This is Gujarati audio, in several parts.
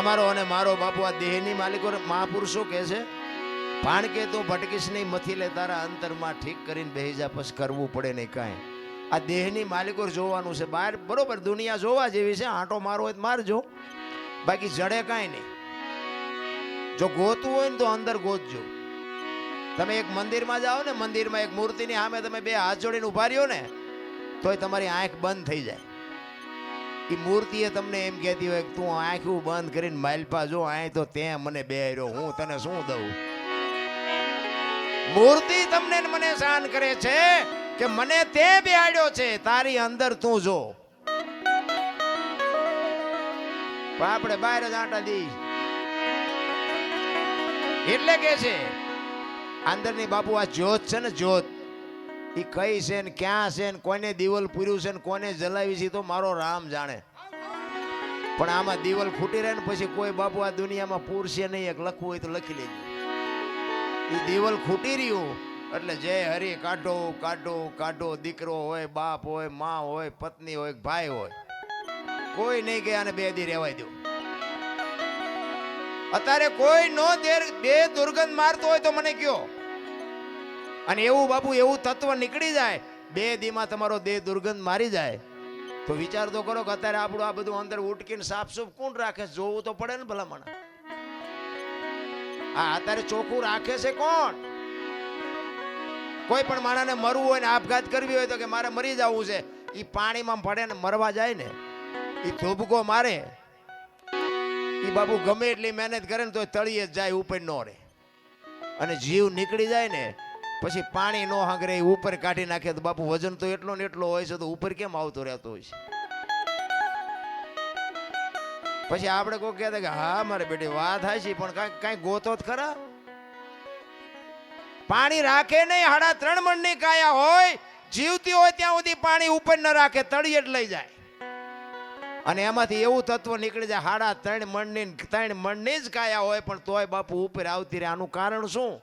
તમારો અને મારો બાપુ આ દેહની માલિકો મહાપુરુષો કહે છે, ભાણ કે તું ભટકીશ નહીં, મથી લે તારા અંતરમાં ઠીક કરીને બેહી જા પછી કરવું પડે નહીં કાંઈ. આ દેહની માલિકો જોવાનું છે. બહાર બરોબર, દુનિયા જોવા જેવી છે, આંટો મારો હોય તો મારજો બાકી જડે કાંઈ નહીં. જો ગોતવું હોય ને તો અંદર ગોતજો. તમે એક મંદિરમાં જાઓ ને, મંદિરમાં એક મૂર્તિની સામે તમે બે હાથ જોડીને ઊભા રહ્યો ને, તોય તમારી આંખ બંધ થઈ જાય. એ મૂર્તિએ તમને એમ કહેતી હોય કે તું આંખું બંધ કરીને માલપા જો, આય તો તે મને બે રહ્યો હું તને શું દઉં? મૂર્તિ તમને મને શાન કરે છે કે મને તે બેહાડ્યો છે, તારી અંદર તું જો. પણ આપણે બહાર જ આંટા દી એટલે કે છે, અંદરની બાપુ આ જ્યોત છે ને જ્યોત. એ કઈ છે ને ક્યાં છે ને કોને દીવલ પૂર્યું છે ને કોને જલાવી છે તો મારો રામ જાણે. પણ આમાં દીવલ ખૂટી રહે ને પછી કોઈ બાપુ આ દુનિયામાં પૂરશે નહીં, એક લખવું હોય તો લખી લેજો. એ દીવલ ખૂટી રહ્યું, એટલે જય હરી કાઢો કાઢો કાઢો, દીકરો હોય, બાપ હોય, મા હોય, પત્ની હોય, ભાઈ હોય. કોઈ નહીં ગયા અને બે દી રહેવાય દો. અત્યારે કોઈ નો બે દુર્ગંધ મારતો હોય તો મને કયો. અને એવું બાપુ, એવું તત્વ નીકળી જાય, બે દીમાં તમારો દેહ દુર્ગંધ મારી જાય. તો વિચાર તો કરો કે અત્યારે આપણું આ બધું અંદર ઉટકીને સાફસૂફ કોણ રાખે જોવું તો પડે ને ભલામણ. આ અત્યારે ચોખ્ખું રાખે છે કોણ? કોઈ પણ માણસને મરવું હોય ને આપઘાત કરવી હોય તો કે મારે મરી જવું છે એ પાણીમાં પડે ને મરવા જાય ને એ ધોબકો મારે. એ બાપુ ગમે એટલી મહેનત કરે ને તો તળીએ જ જાય, ઉપર નો રહે. અને જીવ નીકળી જાય ને પછી પાણી નો હાંગરે ઉપર કાઢી નાખે તો બાપુ વજન તો એટલો ને એટલો હોય છે તો ઉપર કેમ આવતો રહેતો હોય છે? પછી આપણે કોઈ કહેતા કે, હા, મારે બેટી, વાત હાચી, પણ કઈ કઈ ગોતો જ ખરા? પાણી રાખે નહીં, હાડા ત્રણ મણની કાયા હોય, જીવતી હોય ત્યાં સુધી પાણી ઉપર ન રાખે તળિયેટ લઈ જાય. અને એમાંથી એવું તત્વ નીકળી જાય, હાડા ત્રણ મણની ને ત્રણ મણની જ કાયા હોય, પણ તોય બાપુ ઉપર આવતી રહે. આનું કારણ શું?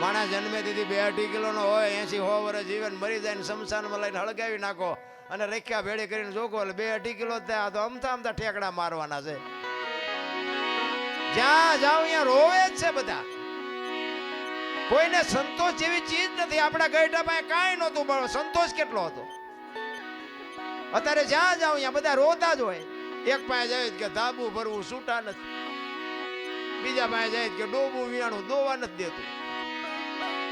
માણસ જન્મે દીધી બે અઢી કિલોનો હોય એસી હો વર્ષ જીવન મરી જાય ને લઈને હળગાવી નાખો અને રેખ્યા ભેળી કરીને જોકો એટલે બે અઢી કિલો થયા. તો અમથા અમથા ઠેકડા મારવાના છે. જ્યાં જાઓ અહીંયા રોવે જ છે બધા. કોઈને સંતોષ જેવી ચીજ નથી. આપણા ગઈઢા પાસે કાંઈ નહોતું, પણ સંતોષ કેટલો હતો? અત્યારે જ્યાં જાઓ અહીંયા બધા રોતા જ હોય. એક પાસે જાય કે ધાબુ ભરવું છૂટા નથી. બીજા પાસે જાય કે ડોબું વિયાણું દોવા નથી દેતું.